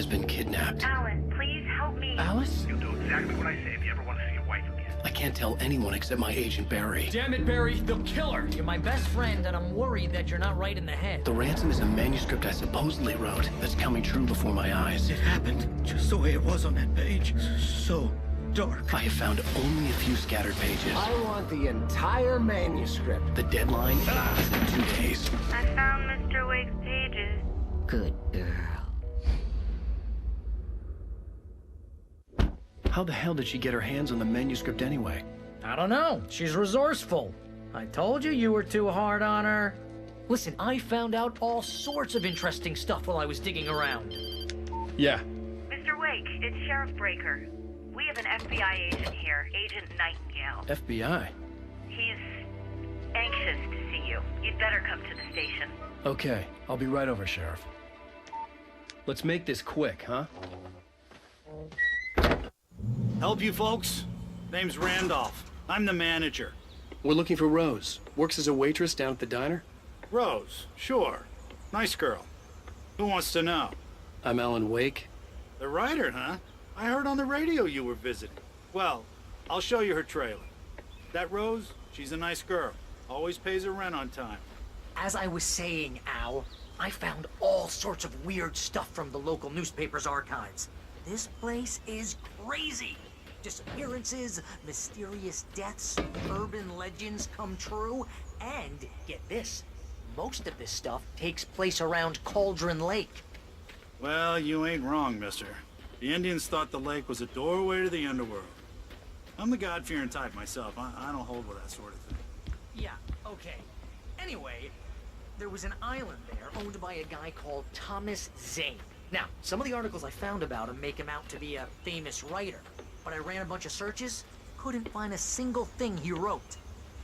has been kidnapped. Alan, please help me. Alice? You'll do exactly what I say if you ever want to see your wife again. I can't tell anyone except my agent Barry. Damn it, Barry, they'll kill her. You're my best friend, and I'm worried that you're not right in the head. The ransom is a manuscript I supposedly wrote that's coming true before my eyes. It happened just the way it was on that page. So dark. I have found only a few scattered pages. I want the entire manuscript. The deadline is in two days. I found Mr. Wake's pages. Good girl. How the hell did she get her hands on the manuscript anyway? I don't know. She's resourceful. I told you you were too hard on her. Listen, I found out all sorts of interesting stuff while I was digging around. Yeah. Mr. Wake, it's Sheriff Breaker. We have an FBI agent here, Agent Nightingale. FBI. He's anxious to see you. You'd better come to the station. Okay, I'll be right over, Sheriff. Let's make this quick, huh? Help you folks? Name's Randolph. I'm the manager. We're looking for Rose. Works as a waitress down at the diner. Rose, sure. Nice girl. Who wants to know? I'm Alan Wake. The writer, huh? I heard on the radio you were visiting. Well, I'll show you her trailer. That Rose, she's a nice girl. Always pays her rent on time. As I was saying, Al, I found all sorts of weird stuff from the local newspaper's archives. This place is crazy. Disappearances, mysterious deaths, urban legends come true, and get this most of this stuff takes place around Cauldron Lake. Well, you ain't wrong, mister. The Indians thought the lake was a doorway to the underworld. I'm the God-fearing type myself. I, I don't hold with that sort of thing. Yeah, okay. Anyway, there was an island there owned by a guy called Thomas Zane. Now, some of the articles I found about him make him out to be a famous writer, but I ran a bunch of searches, couldn't find a single thing he wrote.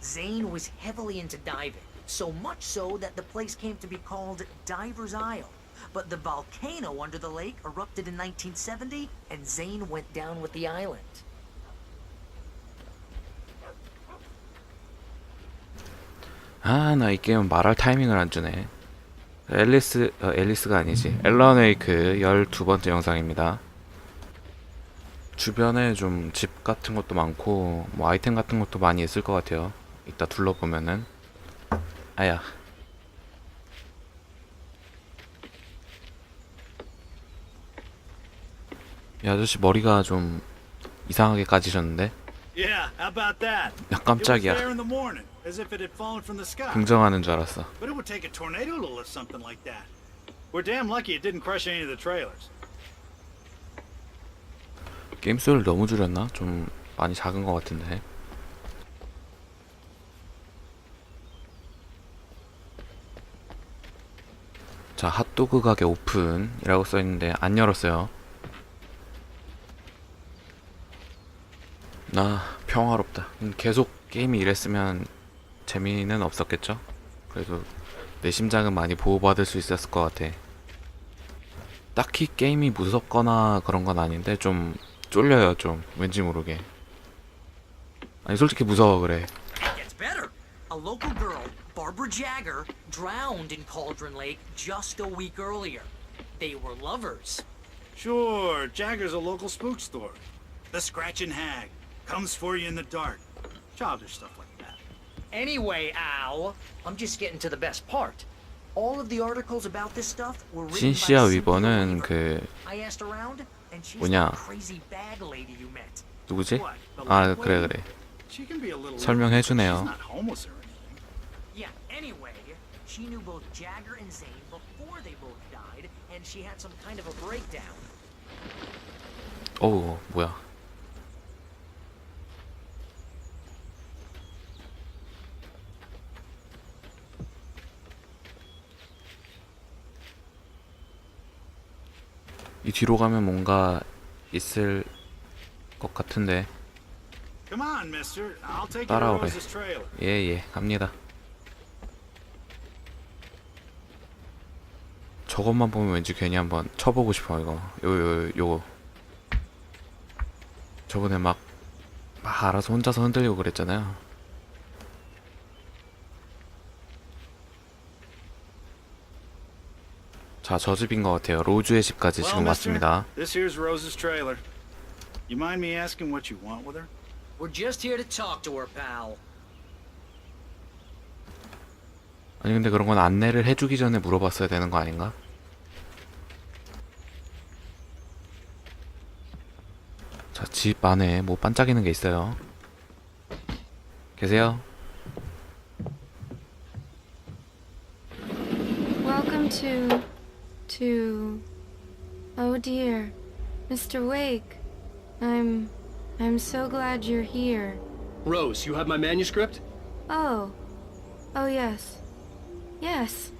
Zane was heavily into diving, so much so that the place came to be called Diver's Isle. But the volcano under the lake erupted in 1970, and Zane went down with the island. 아, 나 이 게임 말할 타이밍을 안 주네. 앨리스, 어, 앨리스가 아니지. 앨런 웨이크 12번째 영상입니다. 주변에 좀 집 같은 것도 많고, 뭐 아이템 같은 것도 많이 있을 것 같아요. 이따 둘러보면은. 아야. 이 아저씨 머리가 좀 이상하게 까지셨는데? Yeah, how about that? 야, It was 깜짝이야. there in the morning, as if it had fallen from the sky. 긍정하는 줄 알았어. But it would take a tornado to lift something like that. We're damn lucky it didn't crush any of the trailers. 게임 소리를 너무 줄였나? 좀 많이 작은 것 같은데. 자, 핫도그 가게 오픈이라고 써있는데 안 열었어요. 나 평화롭다. 음, 계속 게임이 이랬으면 재미는 없었겠죠? 그래도 내 심장은 많이 보호받을 수 있었을 것 같아. 딱히 게임이 무섭거나 그런 건 아닌데 좀 쫄려요 좀 왠지 모르게 아니 솔직히 무서워 그래 It gets better. A local girl, Barbara Jagger, drowned in Cauldron Lake just a week earlier. They were lovers. Sure, Jagger's a local spook store. The Scratching Hag comes for you in the dark. Childish stuff like that. Anyway, Al, I'm just getting to the best part. All of the articles about this stuff were written 신시아 by Cynthia 위버는 Weaver. 그 I asked around, and she's 뭐냐. 누구지? 아 그래? 그래 설명해 주네요. not homeless or anything. Yeah, anyway, she knew both Jagger and Zane before they both died, and she had some kind of a breakdown. 어우 뭐야 이 뒤로 가면 뭔가 있을 것 같은데. 따라오래. 예예. 갑니다. 저것만 보면 왠지 괜히 한번 쳐보고 싶어 이거. 요요 요거. 저번에 막, 막 알아서 혼자서 흔들리고 그랬잖아요 자, 저 집인 것 같아요. 로즈의 집까지 Well, 지금 mister, 왔습니다. This here's Rose's trailer. You mind me asking what you want with her? We're just here to talk to her, pal. 아니 근데 그런 건 안내를 해주기 전에 물어봤어야 되는 거 아닌가? 자, 집 안에 뭐 반짝이는 게 있어요. 계세요? Dear. Mr. Wake. I'm. I'm so glad you're here. Rose, you have my manuscript? Oh. Oh, yes. Yes.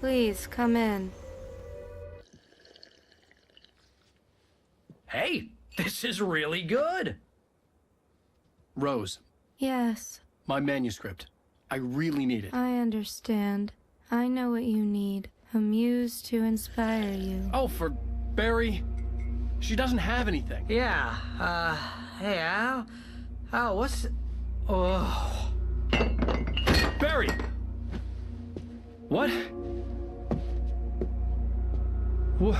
Please, come in. Hey, this is really good. Rose, Yes, my manuscript. I really need it. I understand. I know what you need. A muse to inspire you. Oh, for Barry? She doesn't have anything. Yeah, uh, hey, Al? Al, what's. Oh. Barry! What? What?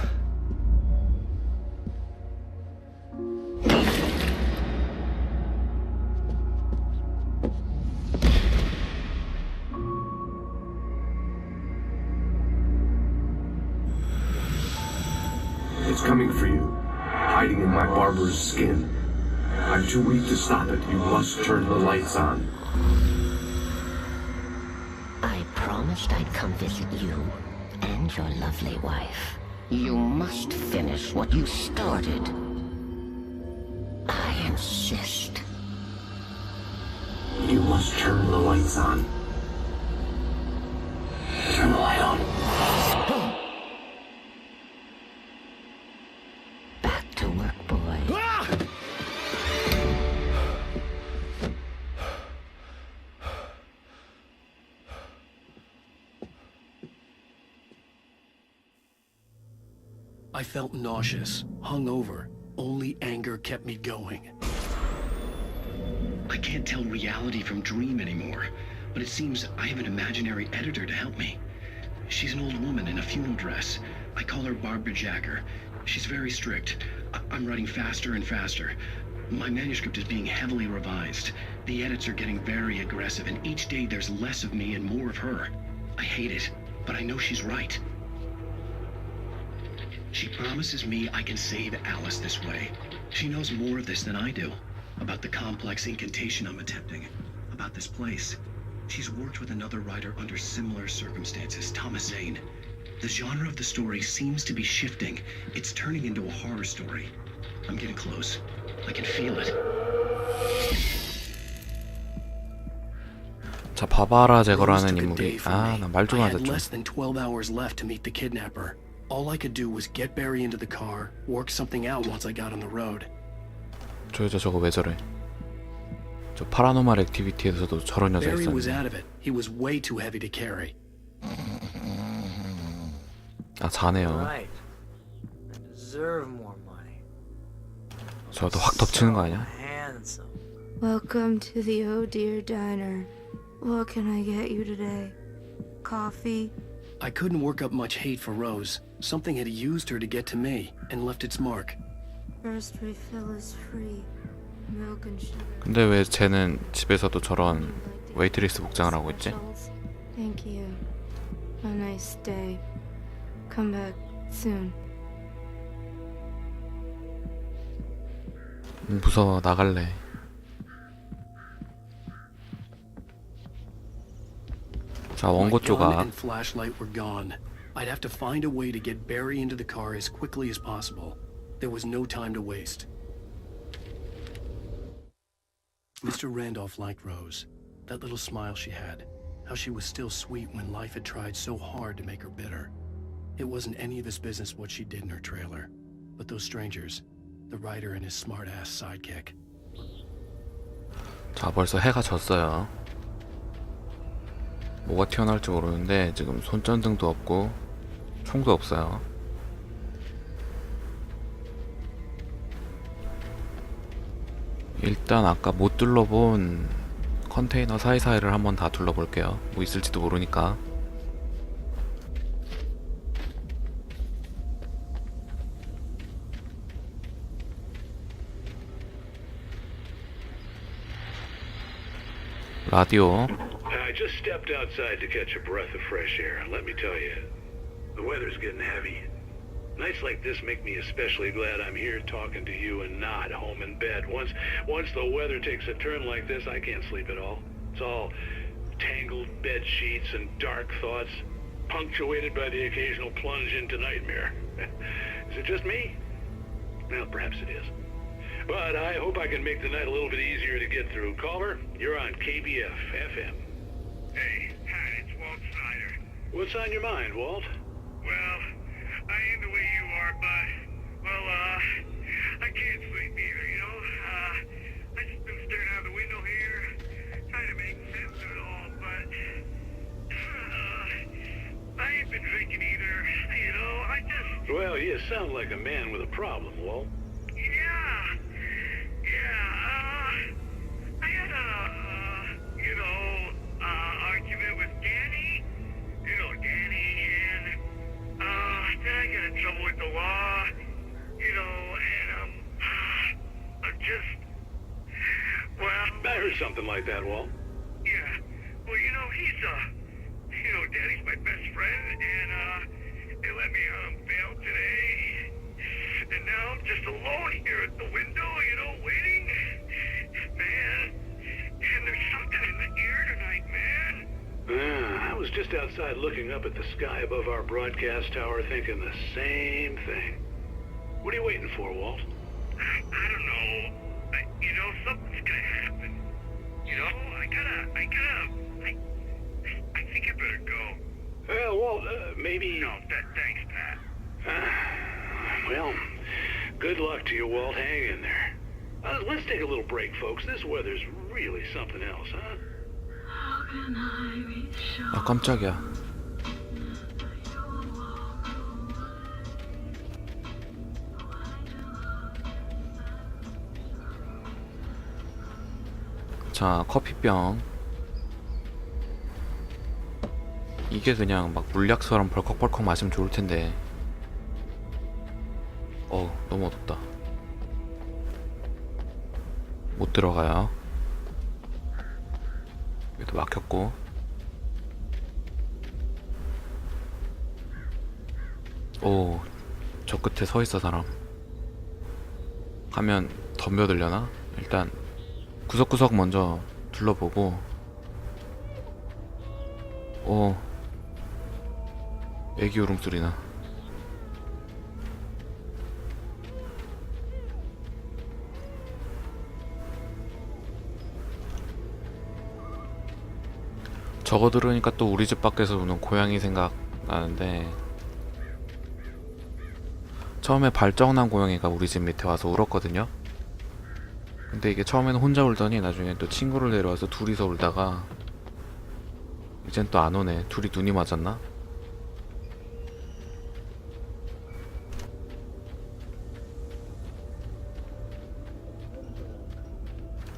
It's coming for you, hiding in my barber's skin. I'm too weak to stop it. You must turn the lights on. I promised I'd come visit you and your lovely wife. You must finish what you started. I insist. You must turn the lights on. I felt nauseous, hungover. Only anger kept me going. I can't tell reality from dream anymore, but it seems I have an imaginary editor to help me. She's an old woman in a funeral dress. I call her Barbara Jagger. She's very strict. I- I'm writing faster and faster. My manuscript is being heavily revised. The edits are getting very aggressive, and each day there's less of me and more of her. I hate it, but I know she's right. She promises me I can save Alice this way. She knows more of this than I do. About the complex incantation I'm attempting. About this place. She's worked with another writer under similar circumstances, Thomas Zane. The genre of the story seems to be shifting. It's turning into a horror story. I'm getting close. I can feel it. 자, 바바라 Rose 제거라는 took a 인물이 day from 아, me. 나 말 좀 I had 하자 좀. less than 12 hours left to meet the kidnapper. All I could do was get Barry into the car, work something out once I got on the road. 저 여자 저거 왜 저래? 저 파라노말 액티비티에서도 저런 여자 Barry was 있었는데. out of it. He was way too heavy to carry. 아, 자네요. Right. I deserve more money. 저도 확 덮치는 거 아니야? Handsome. Welcome to the Oh Dear Diner. What can I get you today? Coffee? I couldn't work up much hate for Rose. Something had used her to get to me and left its mark. First refill is free. Milk and sugar. 근데 왜 쟤는 집에서도 저런 웨이트리스 복장을 하고 있지? Thank you. A nice day. Come back soon. 음, 무서워 나갈래. 자 My 원고 gun 조각 and flashlight were gone. I'd have to find a way to get Barry into the car as quickly as possible. There was no time to waste. Mr. Randolph liked Rose. That little smile she had. How she was still sweet when life had tried so hard to make her bitter. It wasn't any of his business what she did in her trailer. But those strangers, the writer and his smart-ass sidekick. 자 벌써 해가 졌어요. 뭐가 튀어나올지 모르는데 지금 손전등도 없고 총도 없어요. 일단 아까 못 둘러본 컨테이너 사이사이를 한번 다 둘러볼게요. 뭐 있을지도 모르니까. 라디오. I just stepped outside to catch a breath of fresh air. Let me tell you, the weather's getting heavy. Nights like this make me especially glad I'm here talking to you and not home in bed. Once, once the weather takes a turn like this, I can't sleep at all. It's all tangled bed sheets and dark thoughts, punctuated by the occasional plunge into nightmare. is it just me? Well, perhaps it is. But I hope I can make the night a little bit easier to get through. Caller, you're on KBF FM. Hey, Pat, it's Walt Snyder. What's on your mind, Walt? Well, I am the way you are, but, well, uh, I can't sleep either, you know? Uh, I just been staring out the window here, trying to make sense of it all, but, uh, I ain't been drinking either, you know? I just, Well, you sound like a man with a problem, Walt. Like that, Walt. yeah, well, you know, he's, uh, you know, Daddy's my best friend, and, uh, they let me out on bail today, and now I'm just alone here at the window, you know, waiting, man, and there's something in the air tonight, man. Ah, I was just outside looking up at the sky above our broadcast tower thinking the same thing. What are you waiting for, Walt? I don't know. I, you know, something's gonna happen. You know, I gotta, I gotta, I, I think I better go. Well, Walt, uh, maybe... No, that, thanks, Pat. Ah, well, good luck to you, Walt. Hang in there. Uh, let's take a little break, folks. This weather's really something else, huh? 아 깜짝이야 자 커피병. 이게 그냥 막 물약처럼 벌컥벌컥 마시면 좋을 텐데. 어 너무 어둡다. 못 들어가요. 여기도 막혔고. 오, 저 끝에 서 있어 사람. 가면 덤벼들려나? 일단 구석구석 먼저 둘러보고. 오, 애기 울음소리나. 저거 들으니까 또 우리 집 밖에서 우는 고양이 생각 나는데 처음에 발정난 고양이가 우리 집 밑에 와서 울었거든요. 근데 이게 처음에는 혼자 울더니 나중에 또 친구를 데려와서 둘이서 울다가 이젠 또 안 오네. 둘이 눈이 맞았나?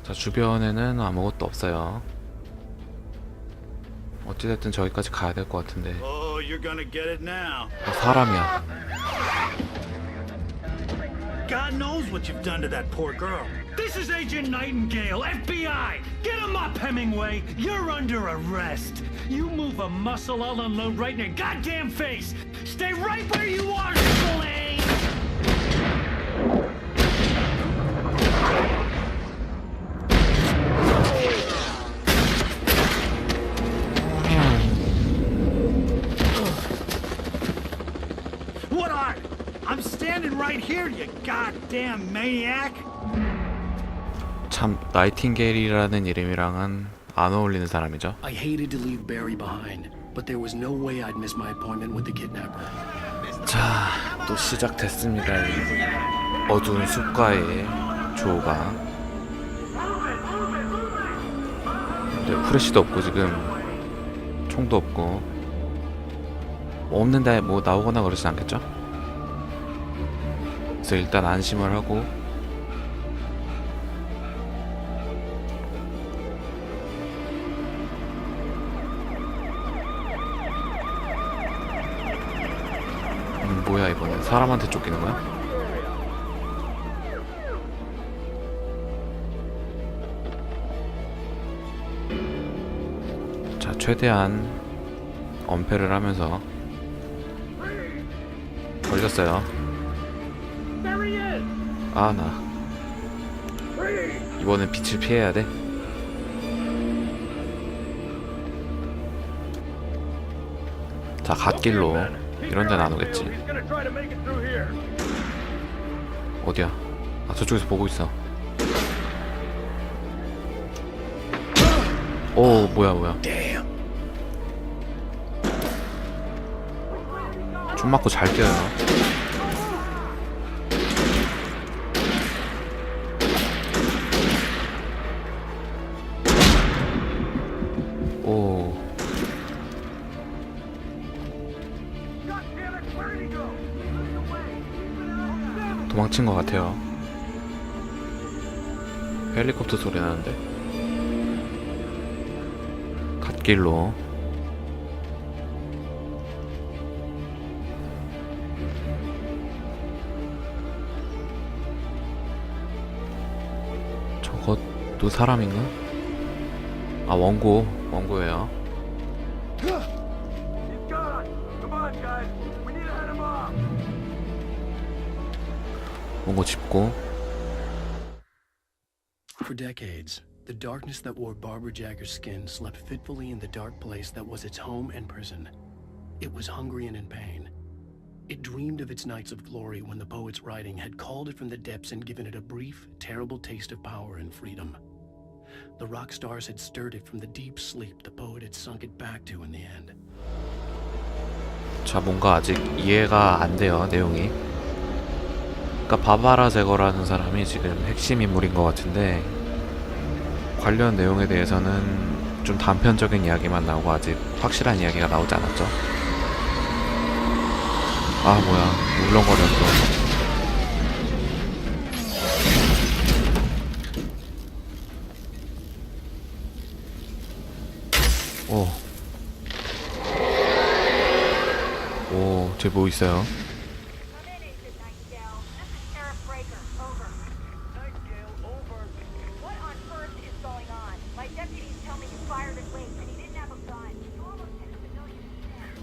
자, 주변에는 아무것도 없어요. 어찌됐든 저기까지 가야 될 것 같은데. 어, 사람이야. God knows what you've done to that poor girl. This is Agent Nightingale, FBI! Get him up, Hemingway! You're under arrest! You move a muscle, I'll unload right in your goddamn face! Stay right where you are, Spillane! What are? I'm standing right here, you goddamn maniac. 참 나이팅게일이라는 이름이랑은 안 어울리는 사람이죠. I hated to leave Barry behind, but there was no way I'd miss my appointment with the kidnapper. 자, 또 시작됐습니다. 이 어두운 숲과의 조가. 근데 프레시도 없고 지금 총도 없고 뭐 없는데 뭐 나오거나 그러진 않겠죠? 그래서 일단 안심을 하고 사람한테 쫓기는 거야? 최대한 엄폐를 하면서 걸렸어요. 아, 나. 이번엔 빛을 피해야 돼. 자, 갓길로. 이런 데는 안 오겠지. 어디야? 아, 저쪽에서 보고 있어. 오, 뭐야, 뭐야. 총 맞고 잘 뛰어요. 도망친 것 같아요. 헬리콥터 소리 나는데. 갓길로. 저것도 사람인가? 아 원고 원고예요. 원고 짚고 For decades, the darkness that wore Barbara Jagger's skin slept fitfully in the dark place that was its home and prison. It was hungry and in pain. It dreamed of its nights of glory when the poet's writing had called it from the depths and given it a brief, terrible taste of power and freedom. The rock stars had stirred it from the deep sleep the poet had sunk it back to in the end. 자 뭔가 아직 이해가 안 돼요 내용이. 그러니까 바바라 제거라는 사람이 지금 핵심 인물인 것 같은데 관련 내용에 대해서는 좀 단편적인 이야기만 나오고 아직 확실한 이야기가 나오지 않았죠. 아 뭐야 울렁거렸어. 오. 오, 쟤 뭐 있어요?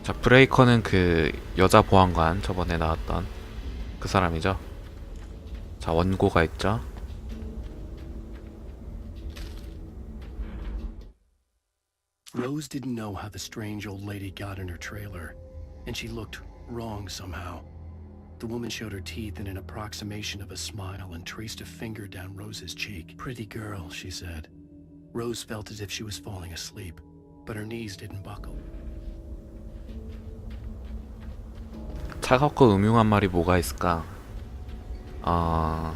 자, 브레이커는 그 여자 보안관 저번에 나왔던 그 사람이죠. 자, 원고가 있죠. Rose didn't know how the strange old lady got in her trailer, and she looked wrong somehow. The woman showed her teeth in an approximation of a smile and traced a finger down Rose's cheek. Pretty girl, she said. Rose felt as if she was falling asleep, but her knees didn't buckle. 차갑고 음흉한 말이 뭐가 있을까? 아...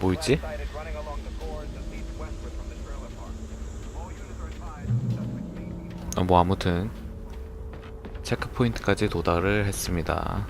뭐 있지? 어, 뭐 아무튼 체크 포인트까지 도달을 했습니다.